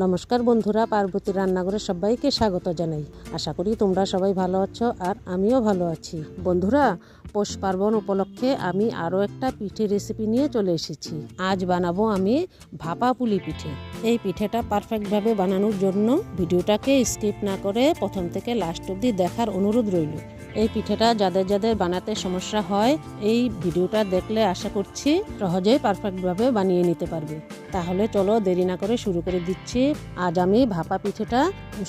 নমস্কার বন্ধুরা, পার্বতী রান্নাঘরে সবাইকে স্বাগত জানাই। আশা করি তোমরা সবাই ভালো আছো আর আমিও ভালো আছি। বন্ধুরা, পৌষ পার্বণ উপলক্ষে আমি আরও একটা পিঠে রেসিপি নিয়ে চলে এসেছি। আজ বানাবো আমি ভাপা পুলি পিঠে। এই পিঠেটা পারফেক্টভাবে বানানোর জন্য ভিডিওটাকে স্কিপ না করে প্রথম থেকে লাস্ট অবধি দেখার অনুরোধ রইল। এই পিঠেটা যাদের যাদের বানাতে সমস্যা হয়, এই ভিডিওটা দেখলে আশা করছি সহজেই পারফেক্টভাবে বানিয়ে নিতে পারবে। তাহলে চলো দেরি না করে শুরু করে দিচ্ছি। আজ আমি ভাপা পিঠেটা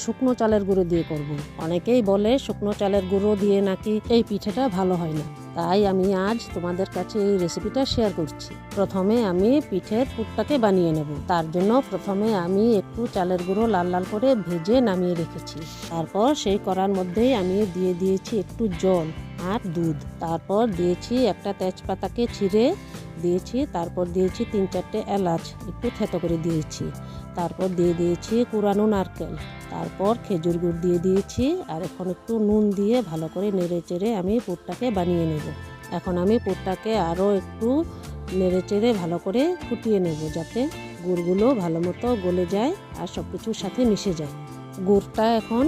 শুকনো চালের গুঁড়ো দিয়ে করব। অনেকেই বলে শুকনো চালের গুঁড়ো দিয়ে নাকি এই পিঠেটা ভালো হয় না। তাই আমি আজ তোমাদের কাছে এই রেসিপিটা শেয়ার করছি। প্রথমে আমি পিঠের পুরটাকে বানিয়ে নেব। তার জন্য প্রথমে আমি একটু চালের গুঁড়ো লাল লাল করে ভেজে নামিয়ে রেখেছি। তারপর সেই করার মধ্যেই আমি দিয়ে দিয়েছি একটু জল আর দুধ। তারপর দিয়েছি একটা তেজপাতাকে ছিঁড়ে দিয়েছি, তারপর দিয়েছি তিন চারটে এলাচ, একটু থেতো করে দিয়েছি। তারপর দিয়ে দিয়েছি কুরানো নারকেল। তারপর খেজুর গুড় দিয়ে দিয়েছি আর এখন একটু নুন দিয়ে ভালো করে নেড়ে চেড়ে আমি পুরটাকে বানিয়ে নেব। এখন আমি পুরটাকে আরও একটু নেড়ে চেড়ে ভালো করে ফুটিয়ে নেব যাতে গুড়গুলো ভালো মতো গলে যায় আর সব কিছুর সাথে মিশে যায়। গুড়টা এখন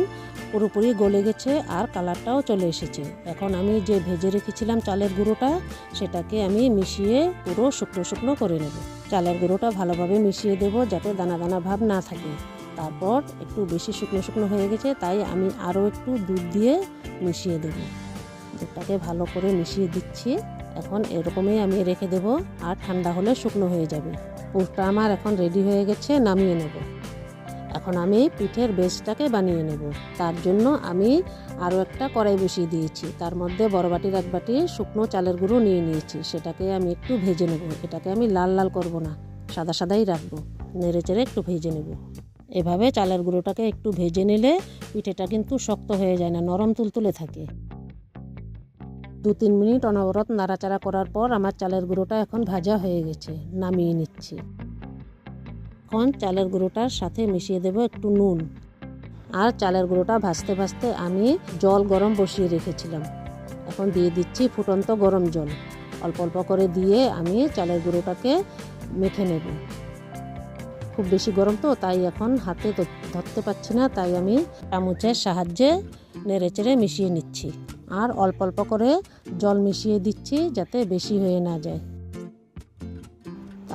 পুরোপুরি গলে গেছে আর কালারটাও চলে এসেছে। এখন আমি যে ভেজে রেখেছিলাম চালের গুঁড়োটা, সেটাকে আমি মিশিয়ে পুরো শুকনো শুকনো করে নেব। চালের গুঁড়োটা ভালোভাবে মিশিয়ে দেব যাতে দানা দানা ভাব না থাকে। তারপর একটু বেশি শুকনো শুকনো হয়ে গেছে, তাই আমি আরও একটু দুধ দিয়ে মিশিয়ে দেব। দুধটাকে ভালো করে মিশিয়ে দিচ্ছি। এখন এরকমই আমি রেখে দেব, আর ঠান্ডা হলে শুকনো হয়ে যাবে। পুরটা আমার এখন রেডি হয়ে গেছে, নামিয়ে নেব। এখন আমি পিঠের বেসটাকে বানিয়ে নেব। তার জন্য আমি আরও একটা কড়াই বসিয়ে দিয়েছি। তার মধ্যে বড় বাটির এক বাটি শুকনো চালের গুঁড়ো নিয়ে নিয়েছি। সেটাকে আমি একটু ভেজে নেব। এটাকে আমি লাল লাল করব না, সাদা সাদাই রাখব। নেড়ে চেড়ে একটু ভেজে নেব। এভাবে চালের গুঁড়োটাকে একটু ভেজে নিলে পিঠেটা কিন্তু শক্ত হয়ে যায় না, নরম তুলতুলে থাকে। দু তিন মিনিট অনবরত নাড়াচাড়া করার পর আমার চালের গুঁড়োটা এখন ভাজা হয়ে গেছে, নামিয়ে নিচ্ছি। এখন চালের গুঁড়োটার সাথে মিশিয়ে দেব একটু নুন। আর চালের গুঁড়োটা ভাজতে ভাজতে আমি জল গরম বসিয়ে রেখেছিলাম। এখন দিয়ে দিচ্ছি ফুটন্ত গরম জল। অল্প অল্প করে দিয়ে আমি চালের গুঁড়োটাকে মেখে নেব। খুব বেশি গরম তো, তাই এখন হাতে ধরতে পারছি না, তাই আমি চামচের সাহায্যে নেড়ে চেড়ে মিশিয়ে নিচ্ছি। আর অল্প অল্প করে জল মিশিয়ে দিচ্ছি যাতে বেশি হয়ে না যায়।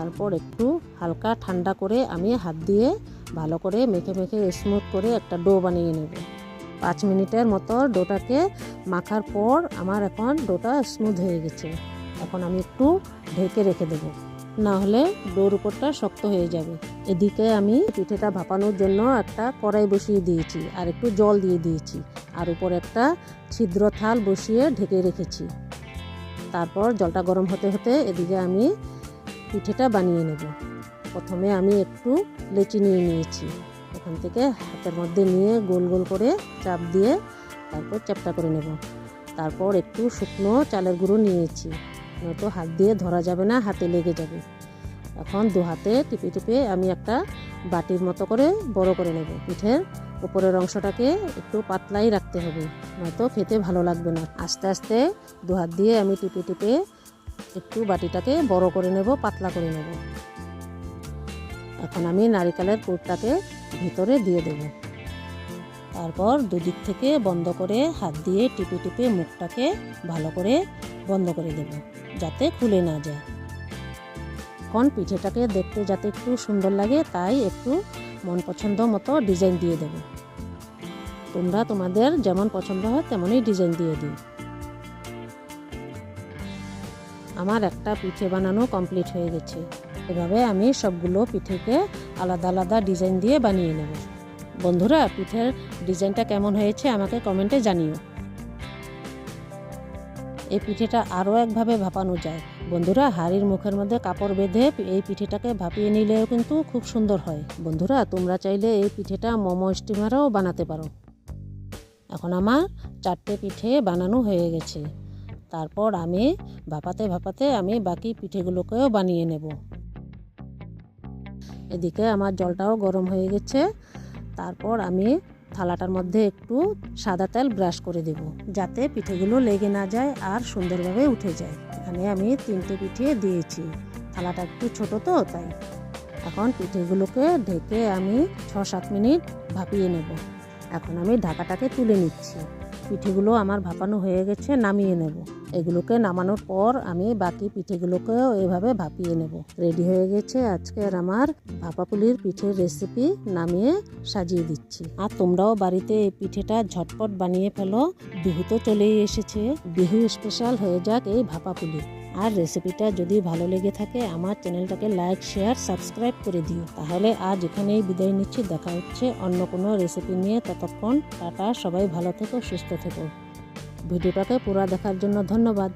তারপর একটু হালকা ঠান্ডা করে আমি হাত দিয়ে ভালো করে মেখে মেখে স্মুথ করে একটা ডো বানিয়ে নেব। পাঁচ মিনিটের মতো ডোটাকে মাখার পর আমার এখন ডোটা স্মুথ হয়ে গেছে। এখন আমি একটু ঢেকে রেখে দেব। না হলে ডোর উপরটা শক্ত হয়ে যাবে। এদিকে আমি পিঠেটা ভাপানোর জন্য একটা কড়াই বসিয়ে দিয়েছি আর একটু জল দিয়ে দিয়েছি আর উপর একটা ছিদ্র থাল বসিয়ে ঢেকে রেখেছি। তারপর জলটা গরম হতে হতে এদিকে আমি পিঠেটা বানিয়ে নেব। প্রথমে আমি একটু লেচি নিয়ে নিয়েছি। ওখান থেকে হাতের মধ্যে নিয়ে গোল গোল করে চাপ দিয়ে তারপর চ্যাপটা করে নেব। তারপর একটু শুকনো চালের গুঁড়ো নিয়েছি। নয়তো হাত দিয়ে ধরা যাবে না, হাতে লেগে যাবে। এখন দু হাতে টিপে টিপে আমি একটা বাটির মতো করে বড় করে নেব। পিঠের উপরের অংশটাকে একটু পাতলাই রাখতে হবে, নয়তো খেতে ভালো লাগবে না। আস্তে আস্তে দু হাত দিয়ে আমি টিপে টিপে একটু বাটিটাকে বড় করে নেব, পাতলা করে নেব। এখন আমি নারিকেলের পুরটাকে ভিতরে দিয়ে দেব। তারপর দুদিক থেকে বন্ধ করে হাত দিয়ে টিপে টিপে মুখটাকে ভালো করে বন্ধ করে দেব, যাতে খুলে না যায়। এখন পিঠেটাকে দেখতে যাতে একটু সুন্দর লাগে, তাই একটু মন পছন্দ মতো ডিজাইন দিয়ে দেব। তোমরা তোমাদের যেমন পছন্দ হয়, তেমনই ডিজাইন দিয়ে দিই আমার একটা পিঠে বানানো কমপ্লিট হয়ে গেছে। এভাবে আমি সবগুলো পিঠেকে আলাদা আলাদা ডিজাইন দিয়ে বানিয়ে নেব। বন্ধুরা, পিঠের ডিজাইনটা কেমন হয়েছে আমাকে কমেন্টে জানিও। এই পিঠেটা আরও একভাবে ভাপানো যায়। বন্ধুরা, হাড়ির মুখের মধ্যে কাপড় বেঁধে এই পিঠেটাকে ভাপিয়ে নিলেও কিন্তু খুব সুন্দর হয়। বন্ধুরা, তোমরা চাইলে এই পিঠেটা মোমো স্টিমারও বানাতে পারো। এখন আমার চারটে পিঠে বানানো হয়ে গেছে। তারপর আমি ভাপাতে ভাপাতে আমি বাকি পিঠেগুলোকেও বানিয়ে নেব। এদিকে আমার জলটাও গরম হয়ে গেছে। তারপর আমি থালাটার মধ্যে একটু সাদা তেল ব্রাশ করে দেব যাতে পিঠেগুলো লেগে না যায় আর সুন্দরভাবে উঠে যায়। এখানে আমি তিনটে পিঠে দিয়েছি। থালাটা একটু ছোট তো, তাই। এখন পিঠেগুলোকে ঢেকে আমি ছ সাত মিনিট ভাপিয়ে নেব। এখন আমি ঢাকাটাকে তুলে নিচ্ছি। পিঠেগুলো আমার ভাপানো হয়ে গেছে, নামিয়ে নেব। এগুলোকে নামানোর পর আমি বাকি পিঠেগুলোকেও এভাবে ভাপিয়ে নেব। রেডি হয়ে গেছে আজকের আমার ভাপা পুলির পিঠের রেসিপি নামিয়ে সাজিয়ে দিচ্ছি। আর তোমরাও বাড়িতে এই পিঠেটা ঝটপট বানিয়ে ফেলো। বিহু তো চলেই এসেছে। বিহু স্পেশাল হয়ে যাক এই ভাপা পুলি আর রেসিপিটা যদি ভালো লেগে থাকে, আমার চ্যানেলটাকে লাইক শেয়ার সাবস্ক্রাইব করে দিও। তাহলে আজ এখানেই বিদায় নিচ্ছি। দেখা হচ্ছে অন্য কোনো রেসিপি নিয়ে। ততক্ষণ টাটা, সবাই ভালো থেকো, সুস্থ থেকো। ভিডিওটাকে পুরা দেখার জন্য ধন্যবাদ।